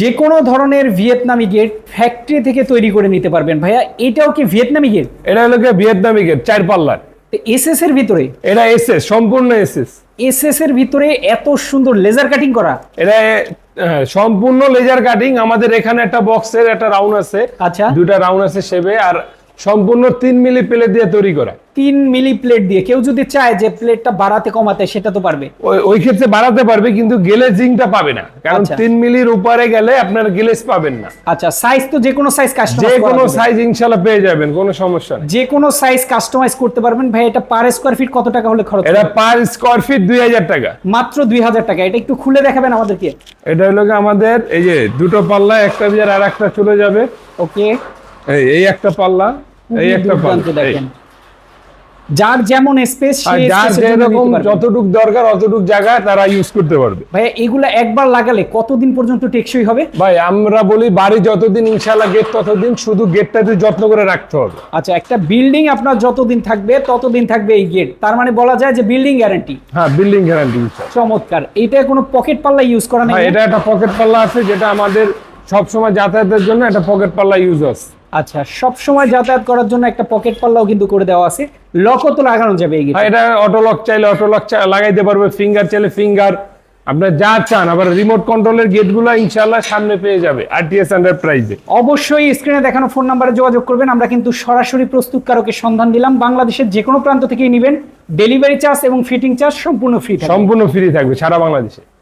যে কোনো ধরনের ভিয়েতনামি গেট ফ্যাক্টরি থেকে তৈরি করে নিতে পারবেন। ভাইয়া এটাও কি ভিয়েতনামি গেট? এটা হলো কি ভিয়েতনামি গেট চার পাল্লার। এসএস এর ভিতরে? এটা এসএস সম্পূর্ণ এসএস এসএস এর ভিতরে এত সুন্দর লেজার কাটিং করা। এটা সম্পূর্ণ লেজার কাটিং আমাদের এখানে একটা বক্সের একটা রাউন্ড আছে। আচ্ছা। দুটা রাউন্ড আছে সেবে আর সম্পূর্ণ তিন মিলি প্লেট দিয়ে তৈরি করা। তিন মিলি প্লেট দিয়ে। কেউ যদি চায় যে প্লেটটা বাড়াতে কমাতে সেটা তো পারবে। ওই- ক্ষেত্রে বাড়াতে পারবে কিন্তু গ্লেজিংটা পাবে না। কারণ আচ্ছা। তিন মিলির উপরে গেলে আপনার গ্লেজ পাবেন না। আচ্ছা সাইজ তো যে কোনো সাইজ কাস্টমাইজ যে কোনো সাইজ ইনশাল্লাহ পেয়ে যাবেন কোনো সমস্যা নেই। যে কোনো সাইজ কাস্টমাইজ করতে পারবেন। ভাই এটা পার স্কোয়ার ফিট কত টাকা হলে খরচ এটা পার স্কোয়ার ফিট দুই হাজার টাকা। মাত্র দুই হাজার টাকা। এটা একটু খুলে দেখাবেন আমাদেরকে। এটা হলো আমাদের এই যে দুটো পাল্লা একটা বিজার আর একটা চলে যাবে। ওকে এই একটা পাল্লা। এই একটা দুর্দান্ত পাল্লা দেখেন। যার যেমন স্পেস যার যেরকম যতটুক দরকার অতটুক জায়গা তারা ইউজ করতে পারবে। ভাইয়া এগুলা একবার লাগালে কতদিন পর্যন্ত টেকসই হবে? ভাই আমরা বলি বাড়ি যতদিন গেট ততদিন শুধু গেটটাতে যত্ন করে রাখতে হবে। আচ্ছা একটা বিল্ডিং আপনার যতদিন থাকবে ততদিন থাকবে এই গেট তার মানে বলা যায় যে বিল্ডিং গ্যারান্টি হ্যাঁ বিল্ডিং গ্যারান্টি চমৎকার। এটা কোনো পকেট পাল্লা ইউজ করা নেই এটা একটা পকেট পাল্লা আছে যেটা আমাদের সবসময় যাতায়াতের জন্য একটা পকেট পাল্লা ইউজ আছে। আচ্ছা সব সময় যাতায়াত করার জন্য একটা পকেট পাল্লাও কিন্তু করে দেওয়া আছে। লকও তো লাগানো যাবে এই হ্যাঁ এটা অটো লক চাইলে অটো লক লাগাইতে পারবে ফিঙ্গার চাইলে ফিঙ্গার আপনার যা চান আবার রিমোট কন্ট্রোলের গেটগুলো ইনশাল্লাহ সামনে পেয়ে যাবে আরটিএস আন্ডার প্রাইজে অবশ্যই স্ক্রিনে দেখানো ফোন নাম্বারে যোগাযোগ করবেন আমরা কিন্তু সরাসরি প্রস্তুতকারকের সন্ধান দিলাম। বাংলাদেশের যে কোনো প্রান্ত থেকেই নেবেন। ডেলিভারি চার্জ এবং ফিটিং চার্জ সম্পূর্ণ ফ্রি থাকবে। সম্পূর্ণ ফ্রি থাকবে সারা বাংলাদেশে।